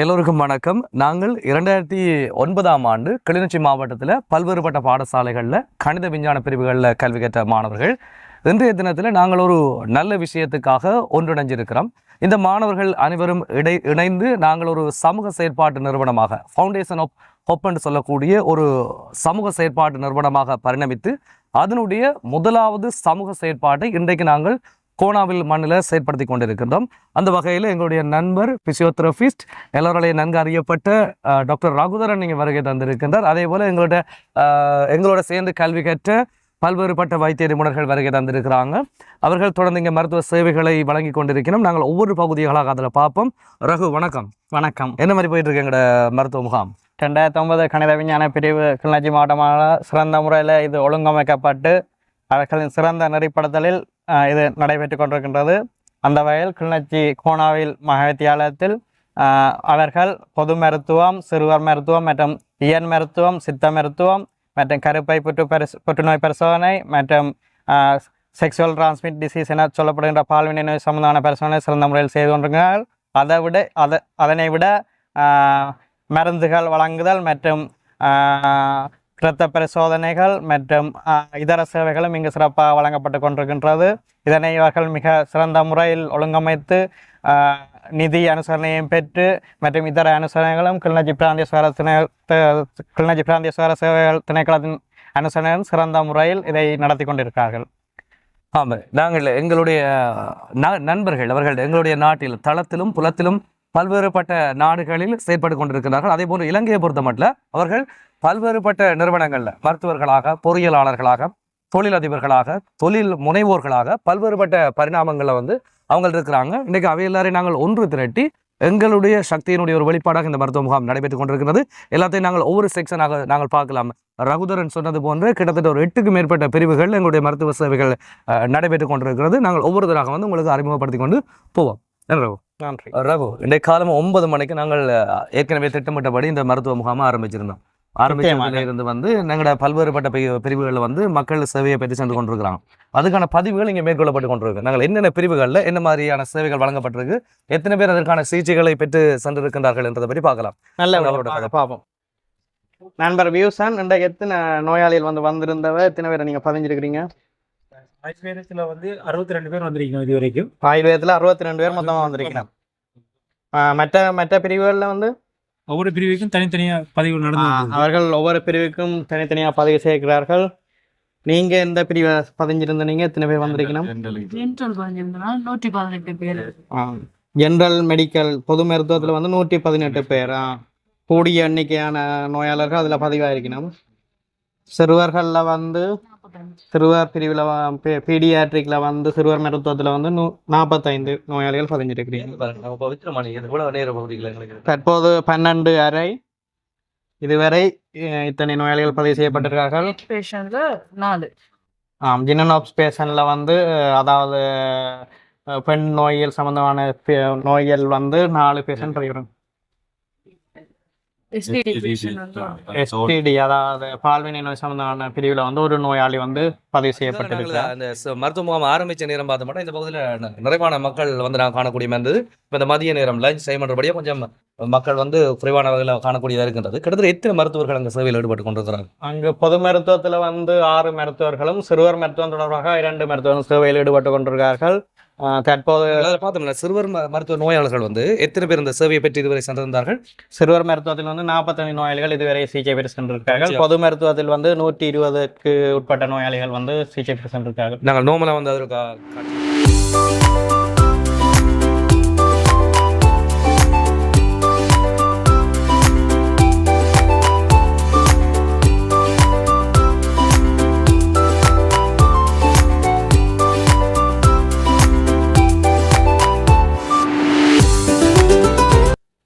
எல்லோருக்கும் வணக்கம். நாங்கள் இரண்டாயிரத்தி ஒன்பதாம் ஆண்டு கிளிநொச்சி மாவட்டத்தில் பல்வேறுபட்ட பாடசாலைகளில் கணித விஞ்ஞான பிரிவுகளில் கல்வி கற்ற மாணவர்கள். இன்றைய தினத்தில் நாங்கள் ஒரு நல்ல விஷயத்துக்காக ஒன்றிணைஞ்சிருக்கிறோம். இந்த மாணவர்கள் அனைவரும் இடை இணைந்து நாங்கள் ஒரு சமூக செயற்பாட்டு நிறுவனமாக ஃபவுண்டேஷன் ஆஃப் ஹொப் என்று சொல்லக்கூடிய ஒரு சமூக செயற்பாட்டு நிறுவனமாக பரிணமித்து அதனுடைய முதலாவது சமூக செயற்பாட்டை இன்றைக்கு நாங்கள் கோனாவில் மண்ணில் செயற்படுத்தி கொண்டிருக்கின்றோம். அந்த வகையில் எங்களுடைய நண்பர் பிசியோதெரபிஸ்ட் எல்லோருடைய நன்கு அறியப்பட்ட டாக்டர் ரகுதரன் நீங்கள் வருகை தந்திருக்கின்றார். அதே போல் எங்களோட எங்களோட சேர்ந்து கல்வி கற்ற பல்வேறுபட்ட வைத்திய நிபுணர்கள் வருகை தந்திருக்கிறாங்க. அவர்கள் தொடர்ந்து இங்கே மருத்துவ சேவைகளை வழங்கி கொண்டிருக்கிறோம். நாங்கள் ஒவ்வொரு பகுதிகளாக அதில் பார்ப்போம். ரகு வணக்கம். வணக்கம். என்ன மாதிரி போயிட்டு இருக்கு எங்களோட மருத்துவ முகாம்? ரெண்டாயிரத்தி ஒன்பது கணித விஞ்ஞான பிரிவு கிளிநொச்சி மாவட்டமாக சிறந்த முறையில் இது ஒழுங்கமைக்கப்பட்டு அவர்களின் சிறந்த நெறிப்படுத்தலில் இது நடைபெற்று கொண்டிருக்கின்றது. அந்த வகையில் கிளிநொச்சி கோணாவில் மகாவித்தியாலயத்தில் அவர்கள் பொது மருத்துவம் சிறுவர் மருத்துவம் மற்றும் இயன் மருத்துவம் சித்த மருத்துவம் மற்றும் கருப்பை புற்று பரிசு புற்றுநோய் பரிசோதனை மற்றும் செக்ஷுவல் டிரான்ஸ்மிட் டிசீஸ் என சொல்லப்படுகின்ற பால்வினை நோய் சம்பந்தமான பரிசோதனை சிறந்த முறையில் செய்து கொண்டிருக்கிறார்கள். அதை விட அதை அதனை விட மருந்துகள் வழங்குதல் மற்றும் இரத்த பரிசோதனைகள் மற்றும் இதர சேவைகளும் இங்கு சிறப்பாக வழங்கப்பட்டு கொண்டிருக்கின்றது. இதனை இவர்கள் மிக சிறந்த முறையில் ஒழுங்கமைத்து நிதி அனுசரணையும் பெற்று மற்றும் இதர அனுசரணைகளும் கிளிநொச்சி பிராந்திய சுகார திணை கிளிநொச்சி பிராந்திய சுகார சேவைகள் திணைக்களத்தின் அனுசரணையும் சிறந்த முறையில் இதை நடத்தி கொண்டிருக்கிறார்கள். ஆமாம். நாங்கள் எங்களுடைய ந- நண்பர்கள் அவர்கள் எங்களுடைய நாட்டில் தளத்திலும் புலத்திலும் பல்வேறுபட்ட நாடுகளில் செயற்பட்டு கொண்டிருக்கிறார்கள் அதே போன்று இலங்கையை பொறுத்த மட்டும் அவர்கள் பல்வேறுபட்ட நிறுவனங்களில் மருத்துவர்களாக பொறியியலாளர்களாக தொழிலதிபர்களாக தொழில் முனைவோர்களாக பல்வேறுபட்ட பரிணாமங்களில் வந்து அவங்க இருக்கிறாங்க. இன்றைக்கு அவை எல்லாரையும் நாங்கள் ஒன்று திரட்டி எங்களுடைய சக்தியினுடைய ஒரு வெளிப்பாடாக இந்த மருத்துவ முகாம் நடைபெற்றுக் கொண்டிருக்கிறது. எல்லாத்தையும் நாங்கள் ஒவ்வொரு செக்ஷனாக நாங்கள் பார்க்கலாம். ரகுதரன் சொன்னது போன்று கிட்டத்தட்ட ஒரு எட்டுக்கு மேற்பட்ட பிரிவுகள் எங்களுடைய மருத்துவ சேவைகள் நடைபெற்றுக் கொண்டிருக்கிறது. நாங்கள் ஒவ்வொருத்தராக வந்து உங்களுக்கு அறிமுகப்படுத்தி கொண்டு போவோம். ரகு? நன்றி. ரகு இன்றைக்கு காலம் ஒன்பது மணிக்கு நாங்கள் ஏற்கனவே திட்டமிட்டபடி இந்த மருத்துவ முகாமை ஆரம்பிச்சிருந்தோம். ஆரம்பிச்சதுல நிச்சயமாக. இருந்து வந்து எங்களோட பல்வேறுபட்ட பிரிவுகளில் வந்து மக்கள் சேவையை பெற்று சென்று கொண்டிருக்கிறாங்க. அதுக்கான பதிவுகள் இங்கே மேற்கொள்ளப்பட்டு கொண்டிருக்கு. நாங்கள் என்னென்ன பிரிவுகளில் என்ன மாதிரியான சேவைகள் வழங்கப்பட்டிருக்கு எத்தனை பேர் அதற்கான சிகிச்சைகளை பெற்று சென்றிருக்கின்றார்கள் என்றதை பற்றி பார்க்கலாம். நல்ல அவரோட நண்பர் வியூசன் இன்றைக்கு எத்தனை நோயாளிகள் வந்து வந்திருந்தவ? எத்தனை பேரை நீங்க பதிஞ்சிருக்கிறீங்க? ஆயுர்வேதத்தில் வந்து அறுபத்தி ரெண்டு பேர் வந்திருக்கணும் இது வரைக்கும் ஆயுர்வேதத்தில் அறுபத்தி ரெண்டு பேர் மொத்தமாக வந்திருக்கிறோம் ஆஹ் மற்ற மற்ற பிரிவுகளில் வந்து? ஒவ்வொரு பிரிவுக்கும் தனித்தனியாக பதிவு நடந்து ஆஹ் வந்திருக்கு. அவர்கள் ஒவ்வொரு பிரிவுக்கும் தனித்தனியாக பதிவு செய்கிறார்கள். நீங்க எந்த பிரிவை பதிஞ்சிருந்தீங்க எத்தனை பேர் வந்திருக்கணும்? நூற்றி பதினெட்டு பேர். ஜெனரல் மெடிக்கல் பொது மருத்துவத்தில் வந்து நூற்றி பதினெட்டு பேர். கூடிய எண்ணிக்கையான நோயாளர்கள் அதில் பதிவாயிருக்கணும். சிறுவர்களில் வந்து சிறுவர் பிரிவில் பீடியாட்ரிக்கில் வந்து சிறுவர் மருத்துவத்தில் வந்து நூ நாற்பத்தைந்து நோயாளிகள் பதிஞ்சிருக்கிறீங்க. தற்போது பன்னெண்டு அறை. இதுவரை இத்தனை நோயாளிகள் பதிவு செய்யப்பட்டிருக்கார்கள்? நாலு. ஆம் ஜினனோப்ஸ் பேஷனில் வந்து அதாவது பெண் நோயியல் சம்பந்தமான பே- நோயியல் வந்து நாலு பேஷண்ட் பதிவு எஸ்டிடி அதாவது பால்வினை நோய் சம்பந்தமான பிரிவில் வந்து ஒரு நோயாளி வந்து பதிவு செய்யப்பட்டிருக்கிறார் அந்த மருத்துவ முகாம் ஆரம்பிச்ச நேரம் பார்த்த மட்டும் இந்த பகுதியில் நிறைவான மக்கள் வந்து நான் காணக்கூடிய இருந்தது இப்போ இந்த மதிய நேரம் லஞ்ச் செய்யப்படுறபடியே கொஞ்சம் மக்கள் வந்து குறைவான வகையில் காணக்கூடியதாக இருக்கின்றது கிட்டத்தட்ட எத்தனை மருத்துவர்கள் அங்கே சேவையில் ஈடுபட்டு கொண்டிருக்கிறாங்க அங்கு பொது மருத்துவத்தில் வந்து ஆறு மருத்துவர்களும் சிறுவர் மருத்துவம் தொடர்பாக இரண்டு மருத்துவரும் சேவையில் ஈடுபட்டு கொண்டிருக்கிறார்கள் தற்போது அதில் பார்த்தோம்னா சிறுவர் மருத்துவ நோயாளர்கள் வந்து எத்தனை பேர் இந்த சேவையை பெற்று இதுவரை சென்றிருந்தார்கள்? சிறுவர் மருத்துவத்தில் வந்து நாற்பத்தஞ்சு நோயாளிகள் இதுவரை சிகிச்சை பெற்று சென்றிருக்கார்கள். பொது மருத்துவத்தில் வந்து நூற்றி இருபதுக்கு உட்பட்ட நோயாளிகள் வந்து சிகிச்சை பெற்று சென்றிருக்கார்கள். நாங்கள் நோமலாக வந்து அதற்கு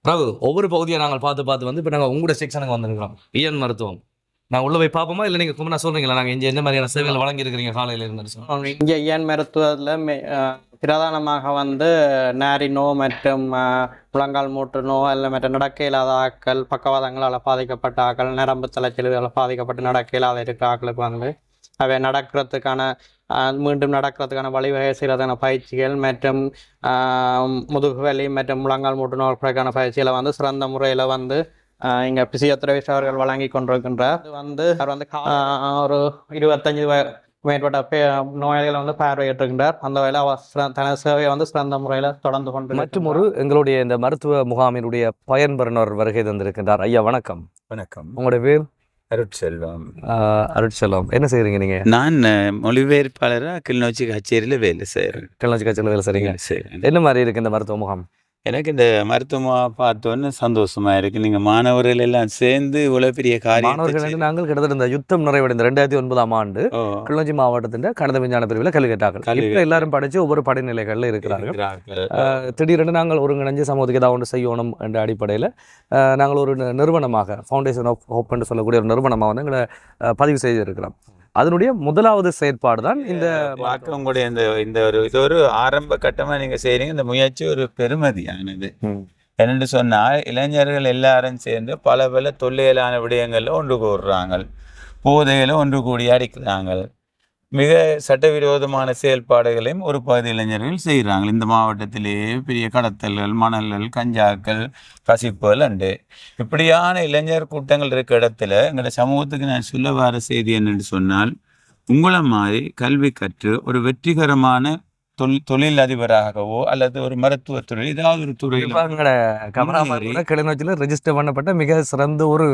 ரகு ஒவ்வொரு பகுதியை நாங்கள் பார்த்து பார்த்து வந்து இப்போ நாங்கள் உங்களோட செக்ஷனுக்கு வந்திருக்கிறோம். இயன் மருத்துவம். நான் உள்ள போய் பார்ப்போமா? இல்லை நீங்கள் கும்பனா சொல்றீங்களா? நாங்கள் இங்கே எந்த மாதிரியான சேவைகள் வழங்கியிருக்கிறீங்க காலையில் இருந்து இங்கே இயன் மருத்துவத்தில் பிரதானமாக வந்து நாரினோ மற்றும் அஹ், முழங்கால் மூட்டு நோ இல்லை மற்ற நடக்க இல்லாத ஆக்கள் பக்கவாதங்களால் பாதிக்கப்பட்ட ஆக்கள் நரம்பு தலைச்சலுகளால் பாதிக்கப்பட்டு நடக்க இல்லாத இருக்கிற ஆக்களுக்கு வந்து அவை நடக்கிறதுக்கான மீண்டும் நடக்கிறதுக்கான வழிவகை செய்கிறதுக்கான பயிற்சிகள் மற்றும் ஆஹ், முதுகுவலி மற்றும் முழங்கால் மூட்டு நோய்களுக்கான பயிற்சிகளை வந்து சிறந்த முறையில் வந்து இங்க பிசியோதெரபிஸ்ட் அவர்கள் வழங்கி கொண்டிருக்கின்றார் இது வந்து அவர் வந்து ஒரு இருபத்தஞ்சு மேற்பட்ட பே நோயாளிகளை வந்து பார்வையிட்டிருக்கின்றார் அந்த வகையில் அவர் தனது சேவையை வந்து சிறந்த முறையில் தொடர்ந்து கொண்டு மற்றும் ஒரு எங்களுடைய இந்த மருத்துவ முகாமினுடைய பயன்பெறுநர் வருகை தந்திருக்கின்றார் ஐயா வணக்கம் வணக்கம் உங்களுடைய பேர் அருட்செல்வம். ஆஹ், அருட்செல்வம். என்ன செய்றீங்க நீங்க? நான் மொழிபெயர்ப்பாளராக கிளிநொச்சி கச்சேரியில் வேலை செய்கிறேன் கிளர்ச்சி கட்சியில் வேலை செய்கிறேன் என்ன மாதிரி இருக்கு இந்த மருத்துவ முகாம்? எனக்கு இந்த மருத்துவமாக பார்த்தோன்னு சந்தோஷமா இருக்கு. நீங்கள் மாணவர்கள் எல்லாம் சேர்ந்து இவ்வளோ பெரிய காரியம் மாணவர்கள் நாங்கள் கிட்டத்தட்ட இந்த யுத்தம் நிறைவடைந்த ரெண்டாயிரத்தி ஒன்பதாம் ஆண்டு ஓ. கிளிநொச்சி மாவட்டத்தின் கணித விஞ்ஞான பிரிவில் கல்வி கட்டார்கள் கல்வி இப்ப எல்லாரும் படிச்சு ஒவ்வொரு படிநிலைகள்ல இருக்கிறார்கள். திடீரென்று நாங்கள் ஒருங்கிணைஞ்சு சமூகத்துக்கு ஏதாவது ஒன்று செய்யணும் என்ற அடிப்படையில் நாங்கள் ஒரு நிறுவனமாக ஃபவுண்டேஷன் ஆஃப் ஹோப் என்று சொல்லக்கூடிய ஒரு நிறுவனமாக வந்து எங்களை பதிவு செய்திருக்கிறோம். அதனுடைய முதலாவது செயற்பாடு தான் இந்த உங்களுடைய இந்த இந்த ஒரு இது ஒரு ஆரம்ப கட்டமாக நீங்கள் செய்கிறீங்க இந்த முயற்சி ஒரு பெருமதியானது. என்னென்று சொன்னால் இளைஞர்கள் எல்லாரும் சேர்ந்து பல பல தொல்லையிலான விடயங்களில் ஒன்று கூடுறாங்க போதையில் ஒன்று கூடி அடிக்கிறாங்க மிக சட்டவிரோதமான செயல்பாடுகளையும் ஒரு பகுதி இளைஞர்கள் செய்கிறாங்க இந்த மாவட்டத்திலேயே பெரிய கடத்தல்கள் மணல்கள் கஞ்சாக்கள் கசிப்புகள் அண்டு இப்படியான இளைஞர் கூட்டங்கள் இருக்க இடத்துல எங்களோட சமூகத்துக்கு நான் சொல்ல வர செய்தி என்னன்னு சொன்னால் உங்களை மாதிரி கல்வி கற்று ஒரு வெற்றிகரமான தொழில் தொழில் அதிபராகவோ அல்லது ஒரு மருத்துவத் துறை ஏதாவது ஒரு துறையில் கமராமாரி கிளிநொச்சியில் ரெஜிஸ்டர் பண்ணப்பட்ட மிக சிறந்த ஒரு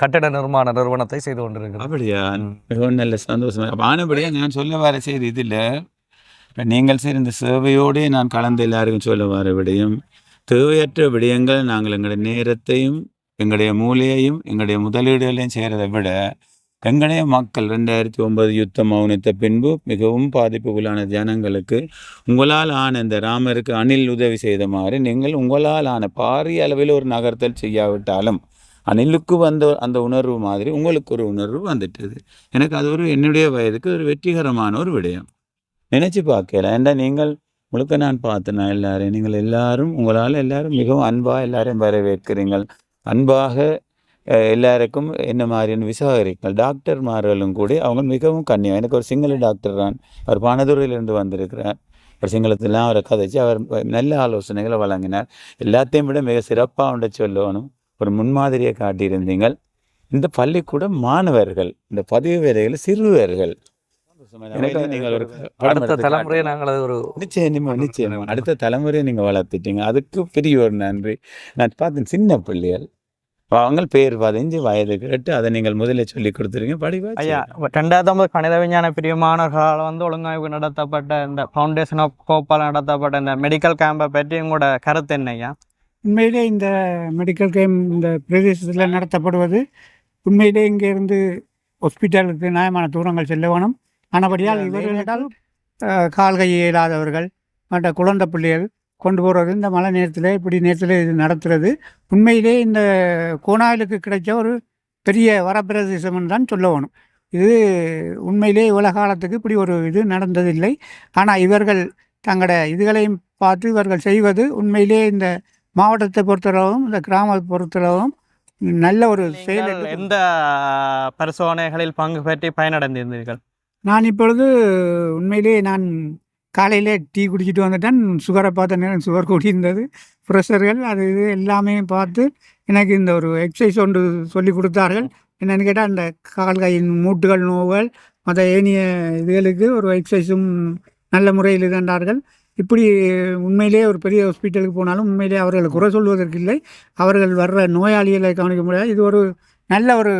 கட்டட நிர்மாண நிறுவனத்தை செய்து கொண்டிருக்கிறோம் அப்படியா. மிகவும் நல்ல சந்தோஷம். ஆனபடியா நான் சொல்ல வர செய்தி இதில் இப்போ நீங்கள் செய்கிற இந்த சேவையோடே நான் கலந்து எல்லாருக்கும் சொல்ல வர விடயம் தேவையற்ற விடயங்கள் நாங்கள் எங்களுடைய நேரத்தையும் எங்களுடைய மூளையையும் எங்களுடைய முதலீடுகளையும் செய்கிறதை விட எங்களுடைய மக்கள் ரெண்டாயிரத்தி ஒன்பது யுத்தம் மௌனித்த பின்பு மிகவும் பாதிப்புக்குள்ளான ஜனங்களுக்கு உங்களால் ஆன இந்த ராமருக்கு அணில் உதவி செய்த மாதிரி நீங்கள் உங்களால் ஆன பாரிய அளவில் ஒரு நகர்த்தல் செய்யாவிட்டாலும் அணிலுக்கு வந்த அந்த உணர்வு மாதிரி உங்களுக்கு ஒரு உணர்வு வந்துட்டது. எனக்கு அது ஒரு என்னுடைய வயதுக்கு ஒரு வெற்றிகரமான ஒரு விடயம். நினச்சி பார்க்கல. ஏன்டா நீங்கள் முழுக்க நான் பார்த்தேன் எல்லாரையும் நீங்கள் எல்லாரும் உங்களால் எல்லாரும் மிகவும் அன்பாக எல்லாரையும் வரவேற்கிறீங்கள் அன்பாக எல்லாருக்கும் என்ன மாதிரின்னு விசாரிங்கள் டாக்டர்மார்களும் கூட அவங்க மிகவும் கண்ணியம். எனக்கு ஒரு சிங்கள டாக்டர் தான். அவர் பானதுரையிலிருந்து வந்திருக்கிறார். ஒரு சிங்களத்திலாம் அவரை கதைச்சு அவர் நல்ல ஆலோசனைகளை வழங்கினார். எல்லாத்தையும் விட மிக சிறப்பாக உண்ட சொல்லணும். ஒரு முன்மாதிரியை காட்டியிருந்தீங்கள். இந்த பள்ளிக்கூட மாணவர்கள் இந்த பதிவு வேலைகள் சிறுவர்கள். நீங்கள் அடுத்த தலைமுறையை. நாங்கள் ஒரு நிச்சயமா நிச்சயமா. அடுத்த தலைமுறையை நீங்க வளர்த்துட்டீங்க. அதுக்கு பெரிய ஒரு நன்றி. நான் பார்த்தேன் சின்ன பிள்ளைகள். அவங்க பேர் பதினஞ்சு வயது கேட்டு அதை நீங்கள் முதல்ல சொல்லி கொடுத்துருங்க. படிவா ஐயா ரெண்டாயிரத்தி கணித விஞ்ஞான பிரிவு மாணவர்களால் வந்து ஒழுங்காய்வு நடத்தப்பட்ட இந்த ஃபவுண்டேஷன் ஆஃப் கோப்பால் நடத்தப்பட்ட இந்த மெடிக்கல் கேம்பை பற்றி உங்களோட கருத்து என்ன ஐயா? உண்மையிலே இந்த மெடிக்கல் கேம்ப் இந்த பிரதேசத்தில் நடத்தப்படுவது உண்மையிலே இங்கேருந்து ஹாஸ்பிட்டலுக்கு நியாயமான தூரங்கள் செல்ல வேணும். ஆனபடியால் இவர்களிடம் கால் கை இயலாதவர்கள் மற்ற குழந்தை பிள்ளைகள் கொண்டு போகிறது இந்த மழை நேரத்தில் இப்படி நேரத்தில் இது நடத்துறது. உண்மையிலே இந்த கோணாயிலுக்கு கிடைச்ச ஒரு பெரிய வரப்பிரதேசம்னு தான் சொல்ல வேணும். இது உண்மையிலே இவ்வளோ காலத்துக்கு இப்படி ஒரு இது நடந்ததில்லை. ஆனால் இவர்கள் தங்களோட இதுகளையும் பார்த்து இவர்கள் செய்வது உண்மையிலே இந்த மாவட்டத்தை பொறுத்தளவும் இந்த கிராமத்தை பொறுத்தளவும் நல்ல ஒரு செயல் எந்த பரிசோதனைகளில் பங்கு பெற்றி பயனடைந்திருந்தீர்கள்? நான் இப்பொழுது உண்மையிலே நான் காலையில் டீ குடிச்சிட்டு வந்துட்டேன். சுகரை பார்த்த நேரம் சுகர் கூடியிருந்தது. ப்ரெஷர்கள் அது இது எல்லாமே பார்த்து எனக்கு இந்த ஒரு எக்ஸசைஸ் ஒன்று சொல்லி கொடுத்தார்கள். என்னென்னு கேட்டால் அந்த கால் கையின் மூட்டுகள் நோவுகள் மற்ற ஏனைய இதுகளுக்கு ஒரு எக்ஸசைஸும் நல்ல முறையில் கண்டார்கள் இப்படி உண்மையிலேயே ஒரு பெரிய ஹாஸ்பிட்டலுக்கு போனாலும் உண்மையிலே அவர்களை குறை சொல்வதற்கு இல்லை. அவர்கள் வர்ற நோயாளிகளை கவனிக்க முடியாது. இது ஒரு நல்ல ஒரு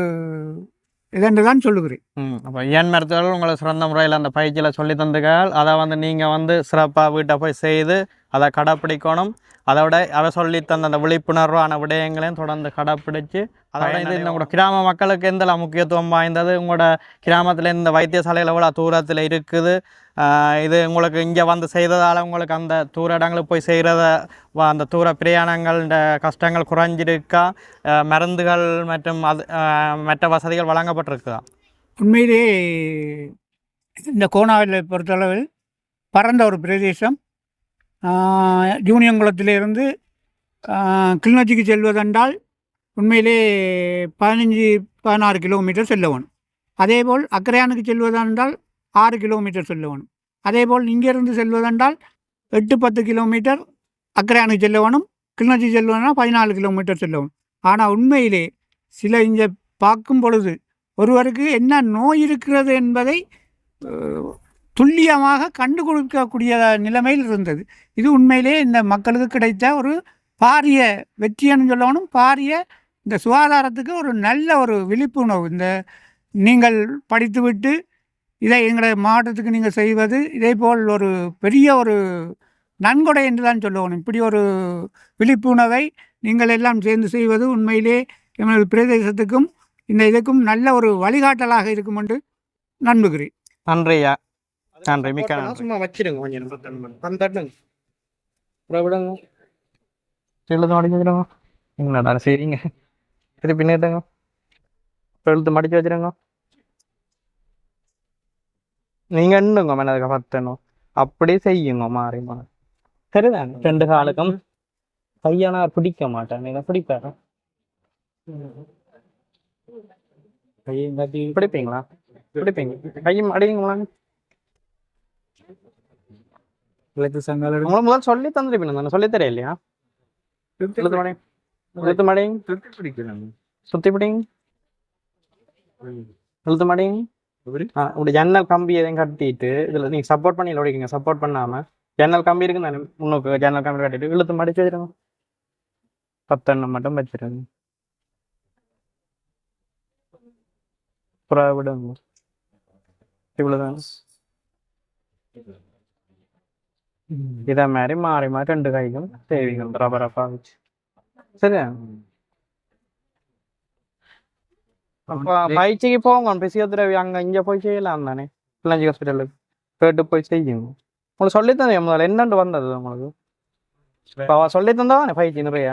இதென்று தான் சொல்லுகிறேன் அப்போ ஏன் மருத்துவர்கள் உங்களை சிறந்த முறையில் அந்த பயிற்சியில் சொல்லி தந்துகள் அதை வந்து நீங்கள் வந்து சிறப்பாக வீட்டை போய் செய்து அதை கடைப்பிடிக்கணும். அதோட அவ சொல்லி தந்த அந்த விழிப்புணர்வான விடயங்களையும் தொடர்ந்து கடைப்பிடிச்சு அதோட இது உங்களோட கிராம மக்களுக்கு எந்த முக்கியத்துவம் வாய்ந்தது? உங்களோட கிராமத்தில் இந்த வைத்தியசாலையில் எவ்வளோ தூரத்தில் இருக்குது? இது உங்களுக்கு இங்கே வந்து செய்ததால் உங்களுக்கு அந்த தூர இடங்களுக்கு போய் செய்கிறத அந்த தூர பிரயாணங்கள் கஷ்டங்கள் குறைஞ்சிருக்கா? மருந்துகள் மற்றும் அது மற்ற வசதிகள் வழங்கப்பட்டிருக்குதா? உண்மையிலே இந்த கோணாவில் பொறுத்தளவில் பரந்த ஒரு பிரதேசம். ஜூனியங்குளத்திலிருந்து கிளிநொச்சிக்கு செல்வதென்றால் உண்மையிலே பதினஞ்சு பதினாறு கிலோமீட்டர் செல்ல வேணும் அதேபோல் அக்கரையானுக்கு செல்வதென்றால் ஆறு கிலோமீட்டர் செல்ல வேணும் அதேபோல் இங்கேருந்து செல்வதென்றால் எட்டு பத்து கிலோமீட்டர் அக்கரையானுக்கு செல்ல வேணும் கிளிநொச்சி செல்வதுனா பதினாலு கிலோமீட்டர் செல்ல வேணும் ஆனால் உண்மையிலே சில இங்கே பார்க்கும் பொழுது ஒருவருக்கு என்ன நோய் இருக்கிறது என்பதை துல்லியமாக கண்டுகொடிக்கக்கூடிய நிலைமையில் இருந்தது. இது உண்மையிலே இந்த மக்களுக்கு கிடைத்த ஒரு பாரிய வெற்றின்னு சொல்லணும். பாரிய இந்த சுகாதாரத்துக்கு ஒரு நல்ல ஒரு விழிப்புணர்வு. இந்த நீங்கள் படித்துவிட்டு இதை எங்களுடைய மாவட்டத்துக்கு நீங்கள் செய்வது இதே போல் ஒரு பெரிய ஒரு நன்கொடை என்று தான் சொல்லணும். இப்படி ஒரு விழிப்புணர்வை நீங்கள் எல்லாம் சேர்ந்து செய்வது உண்மையிலே எமது பிரதேசத்துக்கும் இந்த இதுக்கும் நல்ல ஒரு வழிகாட்டலாக இருக்கும் என்று நம்புகிறேன் நன்றியா நன்றி மிக்க சும்மா வச்சிருங்க கொஞ்சம் நேரம். பந்தட்டுங்க அப்புறம் விடுங்க. எழுத்து மடிச்சு வச்சிருங்க என்னடா சரிங்க திருப்பி நீட்டுங்க எழுத்து மடிச்சு வச்சிருங்க. நீங்க எண்ணுங்க மேனதுக்கு பத்தணும் அப்படி செய்யுங்க மாறி மாறி. சரிதானே? ரெண்டு காலுக்கும். கையானா பிடிக்க மாட்டேன். நீங்க பிடிப்பாரு பிடிப்பீங்களா? பிடிப்பீங்க. கையும் அடிங்களா எழுத்து மடி எழுத்து மடி பிடிக்கிறாங்க சுத்தி பிடிங்க எழுத்து மடிங்க ஆ இப்படி ஜன்னல் கம்பி எதையும் கட்டிட்டு இதுல நீங்க சப்போர்ட் பண்ணி ஓடிக்கங்க சப்போர்ட் பண்ணாம ஜன்னல் கம்பி இருக்கு தானே முன்னுக்கு ஜன்னல் கம்பி கட்டிட்டு இழுத்து மடிச்சு வச்சிருங்க பத்தெண்ணம் மட்டும் வச்சிருங்க விடுங்க இவ்வளவுதான் இதே மாதிரி மாறி மாறி ரெண்டு கைக்கும் தேவிங்க ரபரப்பா வச்சு சரியா அப்ப பயிற்சிக்கு போங்க பிசியோதெரபி அங்க இங்க போய் செய்யலாம் தானே பிள்ளைஞ்சி ஹாஸ்பிட்டலுக்கு கேட்டு போய் செய்யுங்க உங்களுக்கு சொல்லி தந்தேன் முதல்ல என்னண்டு வந்தது உங்களுக்கு இப்போ அவ சொல்லி தந்தா தானே பயிற்சி நிறைய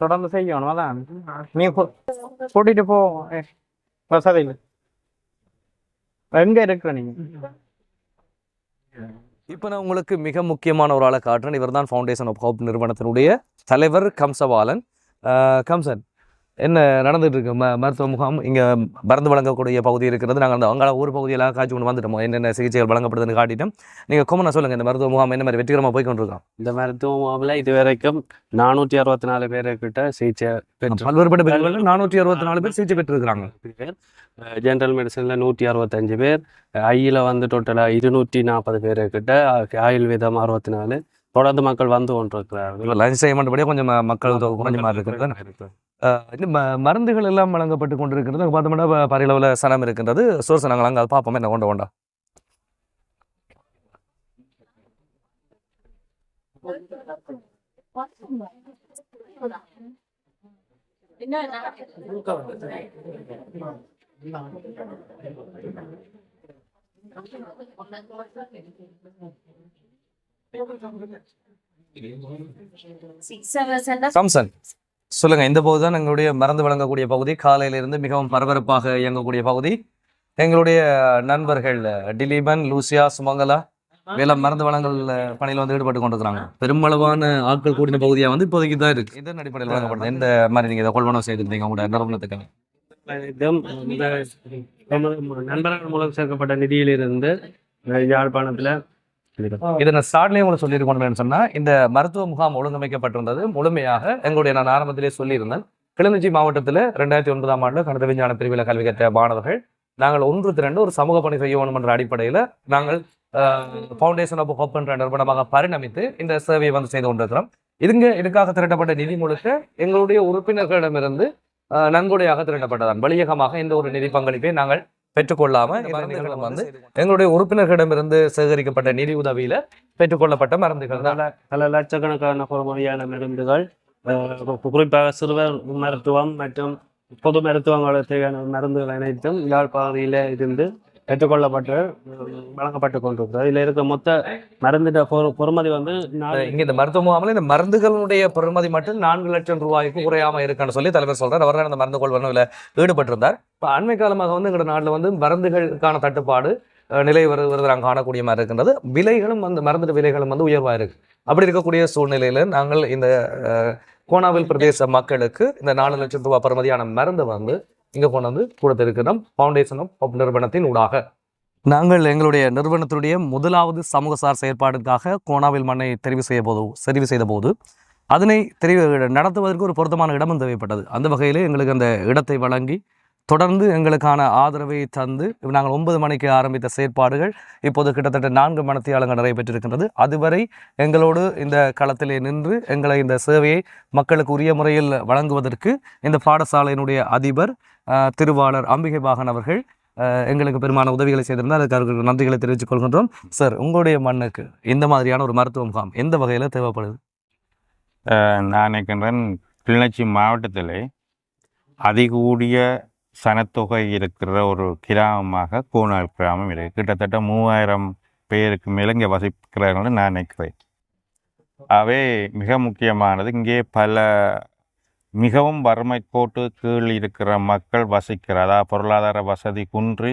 தொடர்ந்து செய்யணும் அதான் நீ கூட்டிட்டு போ வசதியில் எங்க இருக்கிற நீங்க. இப்போ நான் உங்களுக்கு மிக முக்கியமான ஒரு ஆளை காட்டுறேன். இவர் தான் ஃபவுண்டேஷன் ஆஃப் ஹோப் நிறுவனத்தினுடைய தலைவர் கம்சபாலன் கம்சன் என்ன நடந்துட்டு இருக்கு ம மருத்துவ முகாம் இங்கே மருந்து வழங்கக்கூடிய பகுதி இருக்கிறது. நாங்கள் அந்த அங்காள ஊர் பகுதியெல்லாம் காய்ச்சி கொண்டு வந்துட்டோம். என்னென்ன சிகிச்சைகள் வழங்கப்படுதுன்னு காட்டிட்டோம். நீங்கள் கொமனை சொல்லுங்கள் இந்த மருத்துவ முகாம் என்ன மாதிரி வெற்றிகரமாக போய் கொண்டிருக்கோம் இந்த மருத்துவ முகாமில் இது வரைக்கும் நானூற்றி அறுபத்தி நாலு பேர்கிட்ட சிகிச்சை பெற்று பல்வேறுபட்ட பிரிவுகளில் நானூற்றி அறுபத்தி நாலு பேர் சிகிச்சை பெற்றிருக்கிறாங்க. பேர் ஜென்ரல் மெடிசனில் நூற்றி அறுபத்தஞ்சு பேர் ஐயில் வந்து டோட்டலாக இருநூற்றி நாற்பது பேர்கிட்ட ஆயுர்வேதம் அறுபத்தி நாலு தொடர்ந்து மக்கள் வந்து கொண்டிருக்கிறார்கள். லஞ்ச் செய்ய மாட்டபடியே கொஞ்சம் மக்கள் மாதிரி இருக்கிறது. இந்த ம மருந்துகள் எல்லாம் வழங்கப்பட்டு கொண்டிருக்கிறது. அங்க பார்த்தோம்னா ப- பரிளவில் சனம் இருக்கின்றது. சோர்ஸ் நாங்கள் அங்கே அதை பார்ப்போம். என்ன கொண்ட கொண்டா. சாம்சன் சொல்லுங்க இந்த பகுதி தான் எங்களுடைய மருந்து வழங்கக்கூடிய பகுதி. காலையிலிருந்து மிகவும் பரபரப்பாக இயங்கக்கூடிய பகுதி. எங்களுடைய நண்பர்கள் டிலீபன் லூசியா சுமங்கலா வேலை மருந்து வழங்கல் பணியில் வந்து ஈடுபட்டு கொண்டிருக்கிறாங்க. பெருமளவான ஆட்கள் கூடின பகுதியா வந்து இப்போதைக்கு தான் இருக்கு. இதன் அடிப்படையில் வழங்கப்படுது எந்த மாதிரி நீங்க இதை கொள்வனம் செய்திருந்தீங்க உங்களோட நிறுவனத்துக்கு இந்த நண்பர்கள் மூலம் சேர்க்கப்பட்ட நிதியிலிருந்து யாழ்ப்பாணத்தில் இதை நான் ஸ்டார்ட்லேயே உங்களுக்கு சொல்லியிருக்கணும்னு சொன்னா இந்த மருத்துவ முகாம் ஒழுங்கமைக்கப்பட்டிருந்தது. முழுமையாக எங்களுடைய நான் ஆரம்பத்திலே சொல்லியிருந்தேன். கிளிநொச்சி மாவட்டத்தில் ரெண்டாயிரத்தி ஒன்பதாம் ஆண்டு கணித விஞ்ஞான பிரிவில் கல்வி கற்ற மாணவர்கள் நாங்கள் ஒன்று திரண்டு ஒரு சமூக பணி செய்ய வேண்டும் என்ற அடிப்படையில் நாங்கள் ஃபவுண்டேஷன் ஆஃப் ஹோப் என்ற நிறுவனமாக பரிணமித்து இந்த சேவையை வந்து செய்து கொண்டிருக்கிறோம். இதுங்க இதுக்காக திரட்டப்பட்ட நிதி முழுக்க எங்களுடைய உறுப்பினர்களிடமிருந்து நன்கொடையாக திரட்டப்பட்டதான் வெளியகமாக எந்த ஒரு நிதி பங்களிப்பை நாங்கள் பெற்றுக்கொள்ளாம இந்த மருந்துகளும் வந்து எங்களுடைய உறுப்பினர்களிடமிருந்து சேகரிக்கப்பட்ட நிதி உதவியில பெற்றுக்கொள்ளப்பட்ட மருந்துகள் பல லட்சக்கணக்கான பொறுமதியான மருந்துகள் குறிப்பாக சிறுவர் மருத்துவம் மற்றும் பொது மருத்துவங்களுக்கு தேவையான மருந்துகள் அனைத்தும் யாழ் பகுதியில் இருந்து பெற்றுக்கொள்ளப்பட்டு வழங்கப்பட்டுக் வழங்கப்பட்டு கொண்டிருக்கிறது. இதில் இருக்க மொத்த மருந்துட பொறுமதி வந்து இங்க இந்த மருத்துவ முகாமில் இந்த மருந்துகளுடைய பொறுமதி மட்டும் நான்கு லட்சம் ரூபாய்க்கு குறையாம இருக்குன்னு சொல்லி தலைவர் சொல்றார். அவர் அந்த இந்த மருந்து கொள்வனவில் ஈடுபட்டிருந்தார். இப்போ அண்மை காலமாக வந்து எங்களோட நாட்டில் வந்து மருந்துகளுக்கான தட்டுப்பாடு நிலை வரு வருது நாங்கள் காணக்கூடிய மாதிரி இருக்கின்றது. விலைகளும் வந்து மருந்து விலைகளும் வந்து உயர்வாக இருக்கு. அப்படி இருக்கக்கூடிய சூழ்நிலையில நாங்கள் இந்த கோணாவில் பிரதேச மக்களுக்கு இந்த நாலு லட்சம் ரூபாய் பருமதியான மருந்து வந்து இங்கே கொண்டு வந்து கொடுத்திருக்கிறோம் ஃபவுண்டேஷன் ஆஃப் நிறுவனத்தின் ஊடாக. நாங்கள் எங்களுடைய நிறுவனத்தினுடைய முதலாவது சமூகசார் செயற்பாடுக்காக கோணாவில் மண்ணை தெரிவு செய்ய போது தெரிவு செய்த போது அதனை தெரிவு நடத்துவதற்கு ஒரு பொருத்தமான இடமும் தேவைப்பட்டது. அந்த வகையில் எங்களுக்கு அந்த இடத்தை வழங்கி தொடர்ந்து எங்களுக்கான ஆதரவை தந்து நாங்கள் ஒன்பது மணிக்கு ஆரம்பித்த செயற்பாடுகள் இப்போது கிட்டத்தட்ட நான்கு மணத்தியாளங்கள் நடைபெற்றிருக்கின்றது. அதுவரை எங்களோடு இந்த களத்திலே நின்று எங்களை இந்த சேவையை மக்களுக்கு உரிய முறையில் வழங்குவதற்கு இந்த பாடசாலையினுடைய அதிபர் திருவாளர் அம்பிகை பாகன் அவர்கள் எங்களுக்கு பெருமான உதவிகளை செய்திருந்தால் அதுக்கு அவர்களுக்கு நன்றிகளை தெரிவித்துக் கொள்கின்றோம். சார் உங்களுடைய மண்ணுக்கு இந்த மாதிரியான ஒரு மருத்துவ முகாம் எந்த வகையில் தேவைப்படுது? நான் நினைக்கின்றேன் கிளிநொச்சி மாவட்டத்தில் அதிகூடிய சனத்தொகை இருக்கிற ஒரு கிராமமாக கூனாள் கிராமம் இருக்குது கிட்டத்தட்ட மூவாயிரம் பேருக்கு மேலே இங்கே வசிக்கிறார்கள் நான் நினைக்கிறேன். அவை மிக முக்கியமானது. இங்கே பல மிகவும் வறுமை கோட்டு கீழ் இருக்கிற மக்கள் வசிக்கிறதா பொருளாதார வசதி குன்றி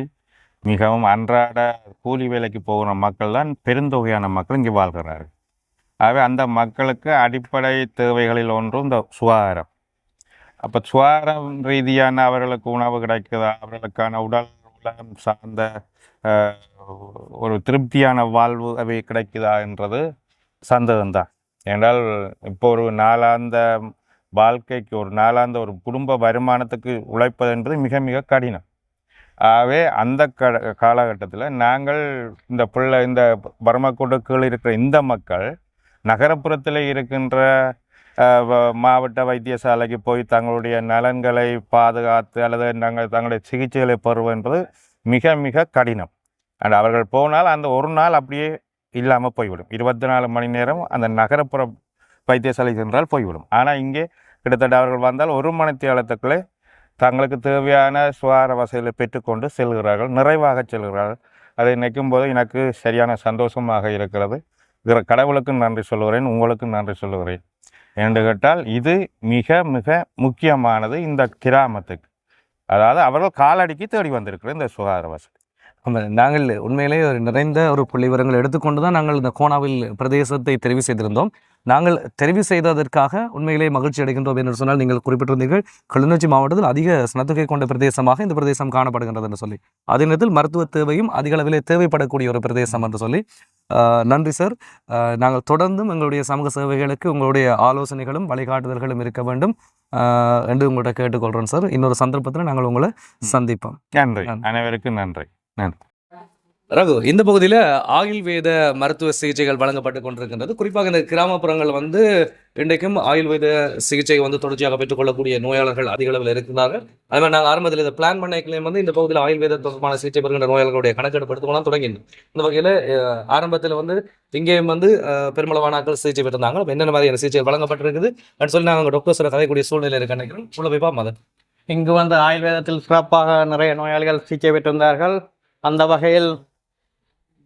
மிகவும் அன்றாட கூலி வேலைக்கு போகிற மக்கள் தான் பெருந்தொகையான மக்கள் இங்கே வாழ்கிறார்கள். ஆகவே அந்த மக்களுக்கு அடிப்படை தேவைகளில் ஒன்றும் இந்த சுகாதாரம். அப்போ சுகாதாரம் ரீதியான அவர்களுக்கு உணவு கிடைக்குதா? அவர்களுக்கான உடல் உலகம் சார்ந்த ஒரு திருப்தியான வாழ்வு அவை கிடைக்குதா என்றது சந்தேகம்தான். ஏனென்றால் இப்போ ஒரு நாளாந்த வாழ்க்கைக்கு ஒரு நாளாந்த ஒரு குடும்ப வருமானத்துக்கு உழைப்பது என்பது மிக மிக கடினம். ஆகவே அந்த க காலகட்டத்தில் நாங்கள் இந்த பிள்ளை இந்த வறுமைக்கோட்டு இருக்கிற இந்த மக்கள் நகரப்புறத்தில் இருக்கின்ற வ- மாவட்ட வைத்தியசாலைக்கு போய் தங்களுடைய நலன்களை பாதுகாத்து அல்லது நாங்கள் தங்களுடைய சிகிச்சைகளை பெறுவது என்பது மிக மிக கடினம். அண்ட் அவர்கள் போனால் அந்த ஒரு நாள் அப்படியே இல்லாமல் போய்விடும். இருபத்தி நாலு மணி நேரம் அந்த நகரப்புற வைத்தியசாலை சென்றால் போய்விடும். ஆனால் இங்கே கிட்டத்தட்ட அவர்கள் வந்தால் ஒரு மணித்தியாலத்துக்குள்ளே தங்களுக்கு தேவையான சுகாதார வசதிகளை பெற்றுக்கொண்டு செல்கிறார்கள் நிறைவாக செல்கிறார்கள். அதை நினைக்கும் போது எனக்கு சரியான சந்தோஷமாக இருக்கிறது. இதில் கடவுளுக்கும் நன்றி சொல்கிறேன் உங்களுக்கும் நன்றி சொல்கிறேன் என்று கேட்டால் இது மிக மிக முக்கியமானது இந்த கிராமத்துக்கு. அதாவது அவர்கள் காலடிக்கு தேடி வந்திருக்கிற இந்த சுகாதார வசதி. நாங்கள் உண்மையிலேயே ஒரு நிறைந்த ஒரு புள்ளிவிவரங்கள் எடுத்துக்கொண்டு தான் நாங்கள் இந்த கோணாவில் பிரதேசத்தை தெரிவு செய்திருந்தோம். நாங்கள் தெரிவு செய்ததற்காக உண்மையிலேயே மகிழ்ச்சி அடைகின்றோம் என்று சொன்னால் நீங்கள் குறிப்பிட்டிருந்தீர்கள். கிளிநொச்சி மாவட்டத்தில் அதிக சனத்தொகை கொண்ட பிரதேசமாக இந்த பிரதேசம் காணப்படுகின்றது என்று சொல்லி. அதே நேரத்தில் மருத்துவ தேவையும் அதிக அளவிலே தேவைப்படக்கூடிய ஒரு பிரதேசம் என்று சொல்லி. நன்றி சார். நாங்கள் தொடர்ந்தும் எங்களுடைய சமூக சேவைகளுக்கு உங்களுடைய ஆலோசனைகளும் வழிகாட்டுதல்களும் இருக்க வேண்டும். என்று உங்கள்கிட்ட கேட்டுக்கொள்கிறோம் சார். இன்னொரு சந்தர்ப்பத்தில் நாங்கள் உங்களை சந்திப்போம். நன்றி. நன்றி. அனைவருக்கும் நன்றி. ரகு இந்த பகுதியில் ஆயுர்வேத மருத்துவ சிகிச்சைகள் வழங்கப்பட்டு கொண்டிருக்கின்றது. குறிப்பாக இந்த கிராமப்புறங்கள் வந்து இன்றைக்கும் ஆயுர்வேத சிகிச்சையை வந்து தொடர்ச்சியாக பெற்றுக்கொள்ளக்கூடிய நோயாளர்கள் அதிக அளவில் இருக்கிறார்கள் அதே மாதிரி நாங்கள் ஆரம்பத்தில் இதை பிளான் பண்ணிக்கலையும் வந்து இந்த பகுதியில் ஆயுர்வேத தொடர்பான சிகிச்சை பெறுகின்ற நோயாளர்களுடைய கணக்கெடுப்பு எடுத்துக்கலாம் தொடங்கினோம். இந்த வகையில் ஆரம்பத்தில் வந்து இங்கேயும் வந்து பெருமளவானாக்கள் பெருமளவான சிகிச்சை பெற்றிருந்தாங்க. என்னென்ன மாதிரியான சிகிச்சை வழங்கப்பட்டிருக்குது? அப்படின்னு சொல்லி நாங்கள் டாக்டர்ஸோட கதைக்கூடிய சூழ்நிலை இருக்க நினைக்கிறோம். உள்ள போய் பார்ப்போம் அதை. இங்கு வந்து ஆயுர்வேதத்தில் சிறப்பாக நிறைய நோயாளிகள் சிகிச்சை பெற்றிருந்தார்கள். அந்த வகையில்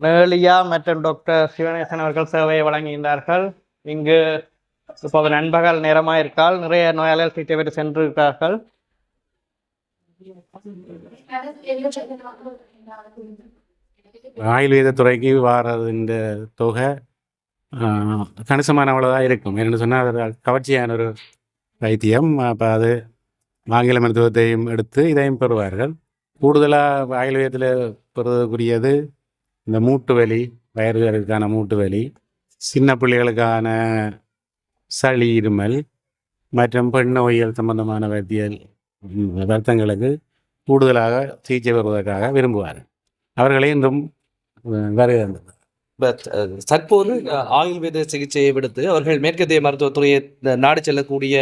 மேலியா மற்றும் டாக்டர் சிவநேசன் அவர்கள் சேவையை வழங்குகின்றார்கள் இங்கு இப்போது நண்பகல் நேரமாக இருக்கால் நிறைய நோயாளிகள் சிகிச்சை பெற்று சென்றிருக்கிறார்கள். ஆயுர்வேத துறைக்கு வாரது இந்த தொகை கணிசமான அவ்வளோதான் இருக்கும். என்னென்னு சொன்னால் அது கவர்ச்சியான ஒரு வைத்தியம். அப்போ அது ஆங்கில மருத்துவத்தையும் எடுத்து இதையும் பெறுவார்கள். கூடுதலாக ஆயுர்வேதத்தில் பெறுவதற்குரியது இந்த மூட்டு வலி வயறுகளுக்கான மூட்டு வலி சின்ன பிள்ளைகளுக்கான சளி இருமல் மற்றும் பெண் நோயியல் சம்பந்தமான வைத்தியல் வருத்தங்களுக்கு கூடுதலாக சிகிச்சை பெறுவதற்காக விரும்புவார். அவர்களை இன்றும் பட் தற்போது ஆயுர்வேத சிகிச்சையை விடுத்து அவர்கள் மேற்கத்திய மருத்துவத்துறையை நாடி செல்லக்கூடிய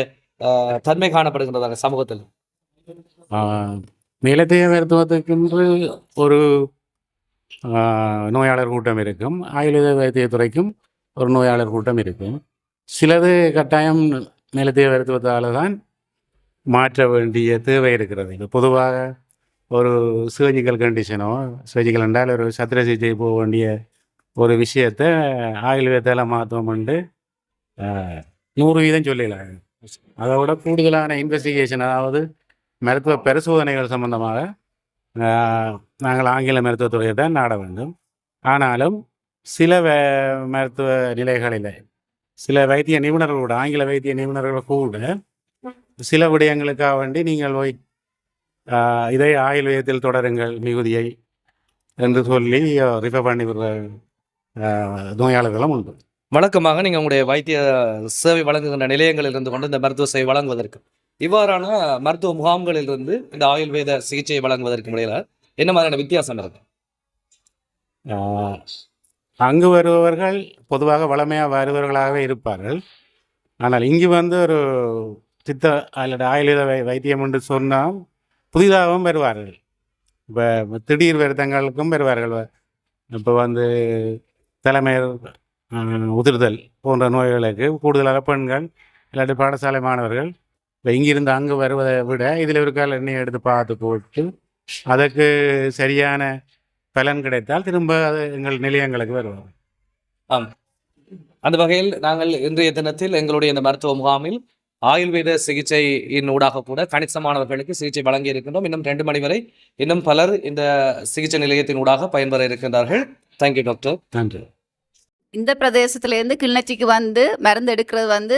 தன்மை காணப்படுகின்றதாக சமூகத்தில். மேலத்தைய மருத்துவத்துக்கென்று ஒரு நோயாளர் கூட்டம் இருக்கும். ஆயுர்வேத வைத்தியத்துறைக்கும் ஒரு நோயாளர் கூட்டம் இருக்கும். சிலது கட்டாயம் மேலத்தைய மருத்துவத்தால் தான் மாற்ற வேண்டிய தேவை இருக்கிறது. இப்போ பொதுவாக ஒரு சர்ஜிக்கல் கண்டிஷனோ சர்ஜிக்கல் என்றால் ஒரு சத்திர சிகிச்சை போக வேண்டிய ஒரு விஷயத்தை ஆயுர்வேதத்தில் மாற்றோம்ண்டு நூறு வீதம் சொல்லலாம் அதை விட கூடுதலான இன்வெஸ்டிகேஷன் அதாவது மருத்துவ பரிசோதனைகள் சம்பந்தமாக நாங்கள் ஆங்கில மருத்துவத்துறையை தான் நாட வேண்டும். ஆனாலும் சில வே மருத்துவ நிலைகளில் சில வைத்திய நிபுணர்கள் கூட ஆங்கில வைத்திய நிபுணர்கள் கூட சில விடயங்களுக்காக வேண்டி நீங்கள் போய் இதை ஆயுர்வேதத்தில் தொடருங்கள் மிகுதியை என்று சொல்லி ரிஃபர் பண்ணி விடுற நோயாளர்களும் உண்டு. வழக்கமாக நீங்கள் உங்களுடைய வைத்திய சேவை வழங்குகின்ற நிலையங்களில் இருந்து கொண்டு இந்த மருத்துவ சேவை வழங்குவதற்கு. இவ்வாறான மருத்துவ முகாம்களில் இருந்து இந்த ஆயுர்வேத சிகிச்சையை வழங்குவதற்கு முறையில் என்ன மாதிரியான வித்தியாசம் இருக்கு அங்கு வருபவர்கள் பொதுவாக வளமையாக வருபவர்களாகவே இருப்பார்கள். ஆனால் இங்கு வந்து ஒரு சித்த அல்லது ஆயுர்வேத வை வைத்தியம் என்று சொன்னால் புதிதாகவும் வருவார்கள். இப்போ திடீர் வருத்தங்களுக்கும் வருவார்கள். இப்போ வந்து தலைமையர் உதிர்தல் போன்ற நோய்களுக்கு கூடுதலாக பெண்கள் இல்லாட்டி பாடசாலை மாணவர்கள் இப்போ இங்கிருந்து அங்கு வருவதை விட இதில் ஒரு கால எண்ணெய் எடுத்து பார்த்து போட்டு அதற்கு சரியான பலன் கிடைத்தால் திரும்ப அது எங்கள் நிலையங்களுக்கு வருவாங்க. அந்த வகையில் நாங்கள் இன்றைய தினத்தில் எங்களுடைய இந்த மருத்துவ முகாமில் ஆயுர்வேத சிகிச்சையின் ஊடாக கூட கணிசமானவர்களுக்கு சிகிச்சை வழங்கி இருக்கின்றோம். இன்னும் ரெண்டு மணி வரை இன்னும் பலர் இந்த சிகிச்சை நிலையத்தின் ஊடாக பயன்பெற இருக்கின்றார்கள். தேங்க்யூ டாக்டர் நன்றி. இந்த பிரதேசத்துலேருந்து கிளிநொச்சிக்கு வந்து மருந்து எடுக்கிறது வந்து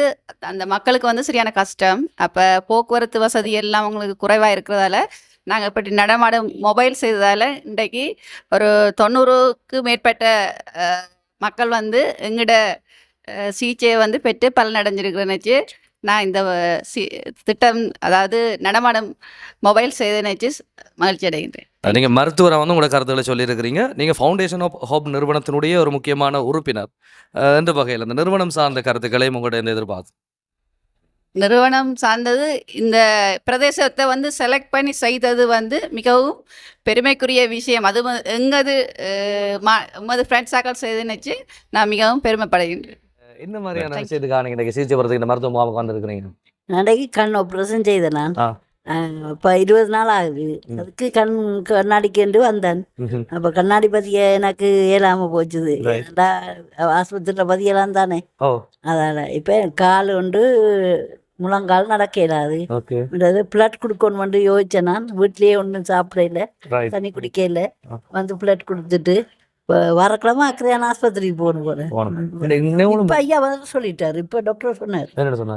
அந்த மக்களுக்கு வந்து சரியான கஷ்டம். அப்போ போக்குவரத்து வசதி எல்லாம் அவங்களுக்கு குறைவாக இருக்கிறதால நாங்கள் இப்படி நடமாட மொபைல் செய்ததால் இன்றைக்கு ஒரு தொண்ணூறுக்கு மேற்பட்ட மக்கள் வந்து எங்கிட்ட சிகிச்சையை வந்து பெற்று பலனடைஞ்சிருக்கிறேன்னு நான் இந்த சி திட்டம் அதாவது நடமாடும் மொபைல் செய்ததை மகிழ்ச்சி அடைகின்றேன். நீங்கள் மருத்துவரை வந்து உங்களோட கருத்துக்களை சொல்லியிருக்கிறீங்க. நீங்கள் ஃபவுண்டேஷன் ஆஃப் ஹோப் நிறுவனத்தினுடைய ஒரு முக்கியமான உறுப்பினர். என்ற வகையில்? அந்த நிறுவனம் சார்ந்த கருத்துக்களையும் உங்கள்கிட்ட எதிர்பார்த்து நிறுவனம் சார்ந்தது இந்த பிரதேசத்தை வந்து செலக்ட் பண்ணி செய்தது வந்து மிகவும் பெருமைக்குரிய விஷயம். அது எங்கது மா உமது ஃப்ரெண்ட்ஸாக்கள் செய்துன்னு நான் மிகவும் பெருமைப்படுகின்றேன். என்ன மாதிரியான. விஷயத்துக்காக நீங்க இன்னைக்கு சிகிச்சை வரதுக்கு இந்த மருத்துவ முகாமுக்கு வந்திருக்கிறீங்க. நடைக்கு கண் ஆப்ரேஷன் செய்தேன் நான். இப்போ இருபது நாள் ஆகுது. அதுக்கு கண் கண்ணாடிக்கேண்டு வந்தேன். அப்போ கண்ணாடி பதிய எனக்கு இயலாமல் போச்சுது. ஆஸ்பத்திரியில் பதியலாம் தானே ஓ. அதால் இப்போ கால் உண்டு முழங்கால் நடக்க இயலாது. ஓகே. அதாவது பிளட் கொடுக்கணும் யோசிச்சேன் நான் வீட்லேயே ஒன்றும் சாப்பிடல. ரைட் தண்ணி குடிக்கல. வந்து பிளட் கொடுத்துட்டு வரக்கிழமை அக்கறையான ஆஸ்பத்திரிக்கு போகணும் இன்னும் இப்போ ஐயா வந்து சொல்லிட்டாரு. இப்போ டாக்டர் சொன்னார்.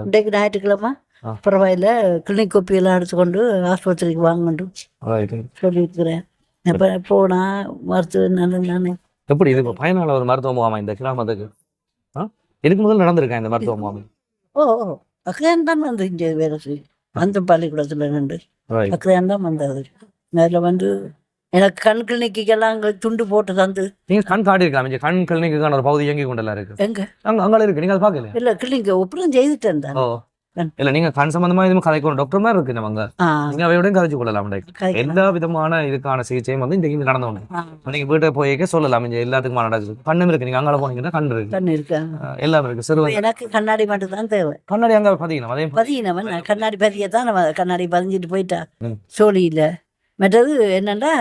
இன்றைக்கு ஞாயிற்றுக்கிழமை. பரவாயில்ல கிளினிக் கொப்பியெல்லாம் எடுத்துக்கொண்டு ஆஸ்பத்திரிக்கு வாங்கண்டு சொல்லியிருக்கிறேன். அப்போ போனால் மருத்துவம் நல்லது தானே எப்படி இது இப்போ பயனாள ஒரு மருத்துவ முகாமா இந்த கிராமத்துக்கு? இதுக்கு முதல் நடந்திருக்கேன் இந்த மருத்துவ முகாம்? ஓ. ஓ அக்கறையான் தான் வந்து இங்கே வேலை செய்யும் அந்த பள்ளிக்கூடத்தில் நின்று. ரைட் அக்கறையான் தான் வந்தது. அதில் வந்து எனக்கு கண் கிளினிக்கெல்லாம் அங்கே துண்டு போட்டு தந்து. நீங்க கண் காட்டியிருக்கலாம். இங்க கண் கிளினிக்கான ஒரு பகுதி இயங்கி கொண்டெல்லாம் இருக்கு. எங்க? அங்க அங்கே இருக்கு. நீங்க அதை பார்க்கல இல்லை கிளினிக் ஒப்புறம் செய்துட்டேன் தான். இல்ல நீங்க கண் சம்பந்தமா எதுவும் கதைக்கணும் டாக்டர் மாதிரி இருக்கு நம்ம அங்க. நீங்க அவையோடையும் கதைச்சு கொள்ளலாம். எல்லா விதமான இதுக்கான சிகிச்சையும் வந்து இந்த இங்க நடந்தவங்க. ஆ. நீங்க வீட்டை போய்க்க சொல்லலாம். இங்க எல்லாத்துக்குமான நடக்குது கண்ணும் இருக்கு. நீங்க அங்கால போனீங்கன்னா கண் இருக்கு. கண் இருக்கா. எல்லாமே இருக்கு. சிறுவ எனக்கு கண்ணாடி மட்டும் தான் தேவை. கண்ணாடி அங்க பதிக்கணும் அதே பதியினவன் நான் கண்ணாடி பதிய தான் நம்ம கண்ணாடி பதிஞ்சிட்டு போயிட்டா. ம். சோழியில். மற்றது என்னன்னா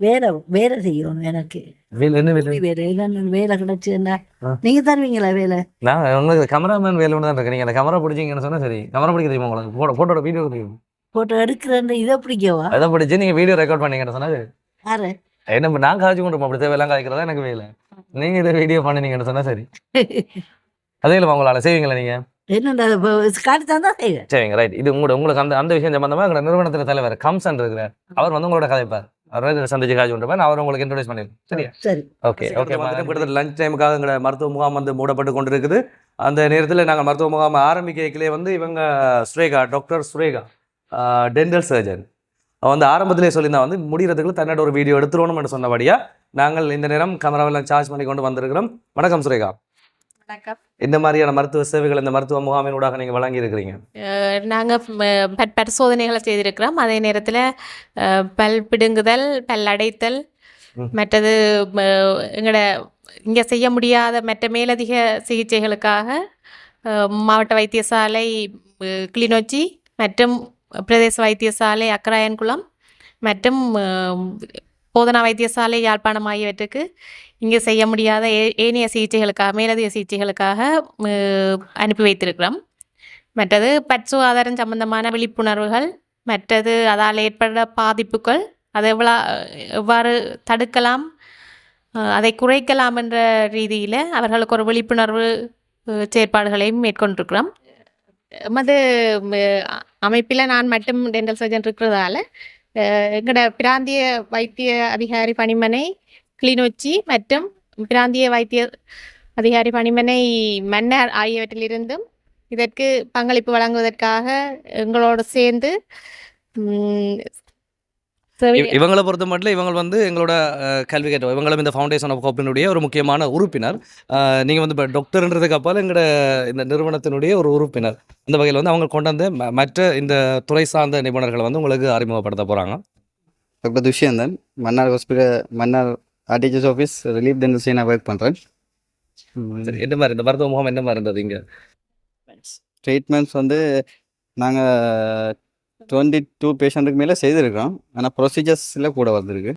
வேலை வேலை செய்யணும் எனக்கு. வேலை என்ன வேலை? கூலி வேலை என்னென்ன வேலை கிடைச்சுன்னா ஆ. நீங்க தருவீங்களா வேலை? நான் உங்களுக்கு கேமராமேன் வேலை ஒன்று தான் இருக்கு. நீங்க அந்த கேமரா பிடிச்சிங்கன்னு சொன்னா சரி. கேமரா பிடிக்க தெரியுமா உங்களுக்கு? போட்டோ போட்டோட வீடியோ தெரியும்? போட்டோ எடுக்கிறேன் இதை பிடிக்கவா? அதை பிடிச்சி நீங்க வீடியோ ரெக்கார்ட் பண்ணீங்கன்னு சொன்னா சரி. யாரு? என்ன நான் காய்ச்சி கொண்டு அப்படி தேவையெல்லாம் காய்க்கிறதா எனக்கு வேலை? நீங்க இதை வீடியோ பண்ணினீங்கன்னு சொன்னா சரி. அதே இல்லை உங்களால. செய்வீங்களா நீங்க? என்னடா இப்போ காட்டி தந்தா செய்வேன். சரிங்க ரைட் இது உங்களோட உங்களுக்கு அந்த அந்த விஷயம் சம்பந்தமா எங்களோட நிறுவனத்துல தலைவர் கம்சன் இருக்கிறார். அவர் வந்து உங்களோட கதைப்பார். சந்திச்சு காய்ச்சி கொண்டு அவர் உங்களுக்கு இன்ட்ரோடியூஸ் பண்ணிடுறேன். சரியா? சரி. ஓகே ஓகே கிட்டத்தட்ட லஞ்ச் டைமுக்காக மருத்துவ முகாம் வந்து மூடப்பட்டு கொண்டு இருக்குது அந்த நேரத்தில் நாங்கள் மருத்துவ முகாம் ஆரம்பிக்கலே வந்து இவங்க Surekha doctor Surekha dental surgeon வந்து ஆரம்பத்திலே சொல்லியிருந்தா வந்து முடிகிறதுக்குள்ள தன்னோட ஒரு வீடியோ எடுத்துருவோம்னு சொன்னபடியா நாங்கள் இந்த நேரம் கேமராவெல்லாம் சார்ஜ் பண்ணி கொண்டு வந்திருக்கிறோம். வணக்கம் சுரேகா. இந்த மாதிரியான மருத்துவ சேவைகள் இந்த மருத்துவ முகாமினூடாக நீங்கள் வழங்கி இருக்கிறீங்க நாங்கள் பரிசோதனைகளை செய்திருக்கிறோம். அதே நேரத்தில் பல் பிடுங்குதல் பல் அடைத்தல். மற்றது எங்களோட இங்கே செய்ய முடியாத மற்ற மேலதிக சிகிச்சைகளுக்காக மாவட்ட வைத்தியசாலை கிளிநொச்சி மற்றும் பிரதேச வைத்தியசாலை அக்கராயன்குளம் மற்றும் போதனா வைத்தியசாலை யாழ்ப்பாணம் ஆகியவற்றுக்கு இங்கே செய்ய முடியாத ஏ ஏனைய சிகிச்சைகளுக்காக மேலதிக சிகிச்சைகளுக்காக அனுப்பி வைத்திருக்கிறோம். மற்றது பட் சுகாதாரம் சம்பந்தமான விழிப்புணர்வுகள் மற்றது அதால் ஏற்பட பாதிப்புகள் அதை எவ்வளோ எவ்வாறு தடுக்கலாம் அதை குறைக்கலாம் என்ற ரீதியில் அவர்களுக்கு ஒரு விழிப்புணர்வு செயற்பாடுகளையும் மேற்கொண்டிருக்கிறோம். எமது அமைப்பில் நான் மட்டும் டென்டல் சர்ஜன் இருக்கிறதால எங்களோட பிராந்திய வைத்திய அதிகாரி பணிமனை கிளிநொச்சி மற்றும் பிராந்திய வைத்திய அதிகாரி பணிமனை மன்னர் ஆகியவற்றிலிருந்தும் இதற்கு பங்களிப்பு வழங்குவதற்காக எங்களோடு சேர்ந்து இவங்களை பொறுத்த மட்டும் இவங்க வந்து எங்களோட கல்வி கேட்ட இவங்களும் இந்த ஃபவுண்டேஷன் ஆஃப் ஹோப்பினுடைய ஒரு முக்கியமான உறுப்பினர். நீங்கள் வந்து இப்போ டாக்டர்ன்றதுக்கு அப்பால் எங்களோட இந்த நிறுவனத்தினுடைய ஒரு உறுப்பினர். இந்த வகையில் வந்து அவங்க கொண்டு வந்து ம- மற்ற இந்த துறை சார்ந்த நிபுணர்களை வந்து உங்களுக்கு அறிமுகப்படுத்த போகிறாங்க doctor Dushyanthan. Mannar hospital Mannar RDHS office relief dental சைனாக work பண்ணுறேன் சரி என்ன மாதிரி இந்த மருத்துவ முகாம் என்ன மாதிரி இருந்தது இங்கே? ட்ரீட்மெண்ட்ஸ் வந்து நாங்கள் டுவெண்ட்டி டூ பேஷண்ட்டுக்கு மேலே செய்திருக்கிறோம் ஆனால் ப்ரொசீஜர்ஸில் கூட வந்திருக்கு.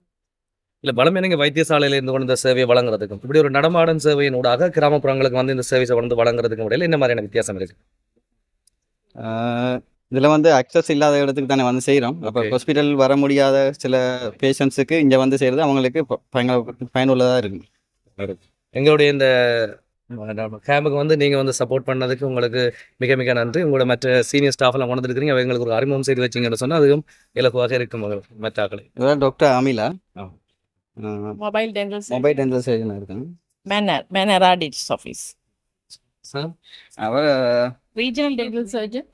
இல்லை பலமே நீங்கள் வைத்தியசாலையில் இருந்து கொண்டு இந்த சேவையை வழங்குறதுக்கும் இப்படி ஒரு நடமாடும் சேவையின் ஊடாக கிராமப்புறங்களுக்கு வந்து இந்த சேவையை வந்து வழங்குறதுக்கும் இடையில என்ன மாதிரியான வித்தியாசம் இருக்குது இதில் வந்து அக்சஸ் இல்லாத இடத்துக்கு தானே வந்து செய்கிறோம். அப்போ. ஹாஸ்பிட்டல் வர முடியாத சில பேஷண்ட்ஸுக்கு இங்கே வந்து செய்கிறது அவங்களுக்கு பயங்கர பயனுள்ளதாக இருக்குது எங்களுடைய இந்த கேம்புக்கு வந்து நீங்கள் வந்து சப்போர்ட் பண்ணதுக்கு உங்களுக்கு மிக மிக நன்றி. உங்களோட மற்ற சீனியர் ஸ்டாஃப்லாம் கொண்டு வந்துருக்கீங்க எங்களுக்கு ஒரு அறிமுகம் செய்து வச்சிங்கன்னு சொன்னால் அதுவும் இலக்குவாக இருக்கும் மகள் மற்ற ஆக்களை இவர் doctor Amila mobile dental mobile dental சர்ஜனாக இருக்காங்க manor manor audits office sir அவர் ரீஜனல் டென்டல் சர்ஜன்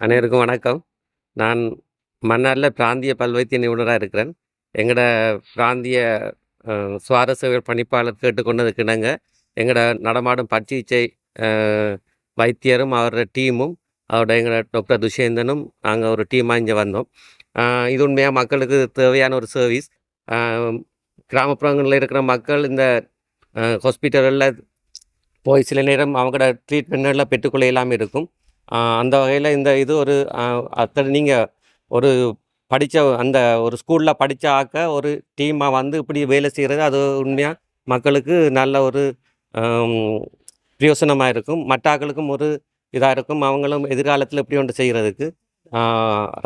அனைவருக்கும் வணக்கம். நான் மன்னாரில் பிராந்திய பல்வைத்திய நிபுணராக இருக்கிறேன். எங்களோட பிராந்திய சுவாரஸ்ய பணிப்பாளர் கேட்டுக்கொண்டதுக்கு இணங்க எங்களோட நடமாடும் பற்சிகிச்சை வைத்தியரும் அவரோட டீமும் அவரோட எங்களோட டாக்டர் துஷேந்தனும் நாங்கள் ஒரு டீமாக இங்கே வந்தோம். இது உண்மையாக மக்களுக்கு தேவையான ஒரு சர்வீஸ் கிராமப்புறங்களில் இருக்கிற மக்கள் இந்த ஹாஸ்பிட்டலில் போய் சில நேரம் அவங்களோட ட்ரீட்மெண்ட்லாம் பெற்றுக்கொள்ள இல்லாமல் இருக்கும். அந்த வகையில் இந்த இது ஒரு அத்தனை நீங்கள் ஒரு படித்த அந்த ஒரு ஸ்கூலில் படித்த ஆக்க ஒரு டீமாக வந்து இப்படி வேலை செய்கிறது அது உண்மையாக மக்களுக்கு நல்ல ஒரு பிரயோசனமாக இருக்கும். மற்ற ஆக்களுக்கும் ஒரு இதாக இருக்கும். அவங்களும் எதிர்காலத்தில் இப்படி ஒன்று செய்கிறதுக்கு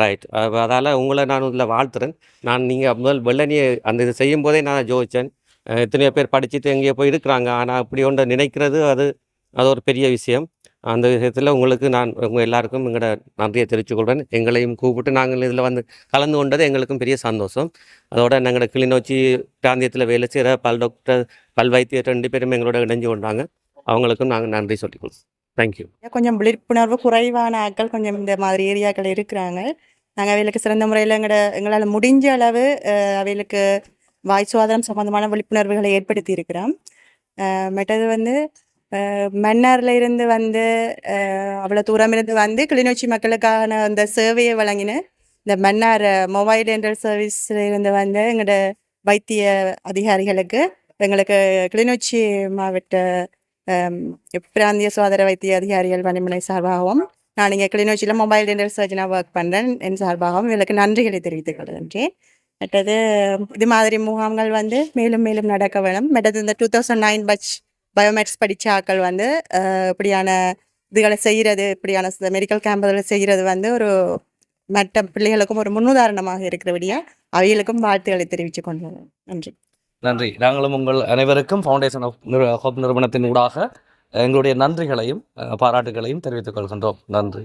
ரைட் அதால் உங்களை நான் இதில் வாழ்த்துறேன். நான் நீங்கள் முதல் வெள்ளனியை அந்த இது செய்யும் போதே நான் ஜோதிச்சேன். எத்தனையோ பேர் படிச்சுட்டு எங்கேயோ போய் இருக்கிறாங்க. ஆனால் அப்படி ஒன்று நினைக்கிறது அது அது ஒரு பெரிய விஷயம். அந்த விஷயத்தில் உங்களுக்கு நான் உங்கள் எல்லாருக்கும் எங்களோட நன்றியை தெரிவித்துக்கொள்கிறேன் எங்களையும் கூப்பிட்டு நாங்கள் இதில் வந்து கலந்து கொண்டது எங்களுக்கும் பெரிய சந்தோஷம். அதோட எங்களோட கிளிநொச்சி பிராந்தியத்தில் வேலை செய்கிற பல் டாக்டர் பல் வைத்தியர் ரெண்டு பேரும் எங்களோட இணைஞ்சு கொண்டாங்க. அவங்களுக்கும் நாங்கள் நன்றி சொல்லிக்கொள்வோம் தேங்க்யூ கொஞ்சம் விழிப்புணர்வு குறைவான ஆட்கள் கொஞ்சம் இந்த மாதிரி ஏரியாக்கள் இருக்கிறாங்க. நாங்கள் அவைகளுக்கு சிறந்த முறையில் எங்களோட எங்களால் முடிஞ்ச அளவு அவைகளுக்கு வாய் சுவாதாரம் சம்பந்தமான விழிப்புணர்வுகளை ஏற்படுத்தி இருக்கிறோம். மற்றது வந்து மன்னார்ல இருந்து வந்து அவ்வளோ தூரம் இருந்து வந்து கிளிநொச்சி மக்களுக்கான அந்த சேவையை வழங்கின இந்த மன்னார் மொபைல் டென்டல் சர்வீஸ்ல இருந்து வந்து எங்களோட வைத்திய அதிகாரிகளுக்கு எங்களுக்கு கிளிநொச்சி மாவட்ட பிராந்திய சுகாதார வைத்திய அதிகாரிகள் பணிமனை சார்பாகவும் நான் இங்கே கிளிநொச்சியில் மொபைல் டென்டல் சர்ஜனாக ஒர்க் பண்ணுறேன் என் சார்பாகவும் இவர்களுக்கு நன்றிகளை தெரிவித்துக் கொள்கின்றேன். மற்றது இது மாதிரி முகாம்கள் வந்து மேலும் மேலும் நடக்க வேணும். மற்றது இந்த two thousand nine batch biomaths படித்த ஆட்கள் வந்து இப்படியான இதுகளை செய்கிறது இப்படியான மெடிக்கல் கேம்புகளை செய்கிறது வந்து ஒரு மற்ற பிள்ளைகளுக்கும் ஒரு முன்னுதாரணமாக இருக்கிறபடியாக அவைகளுக்கும் வாழ்த்துக்களை தெரிவித்துக் கொண்டு நன்றி. நன்றி. நாங்களும் உங்கள் அனைவருக்கும் ஃபவுண்டேஷன் ஆஃப் ஹோப் நிறுவனத்தின் ஊடாக எங்களுடைய நன்றிகளையும் பாராட்டுகளையும் தெரிவித்துக் கொள்கின்றோம். நன்றி.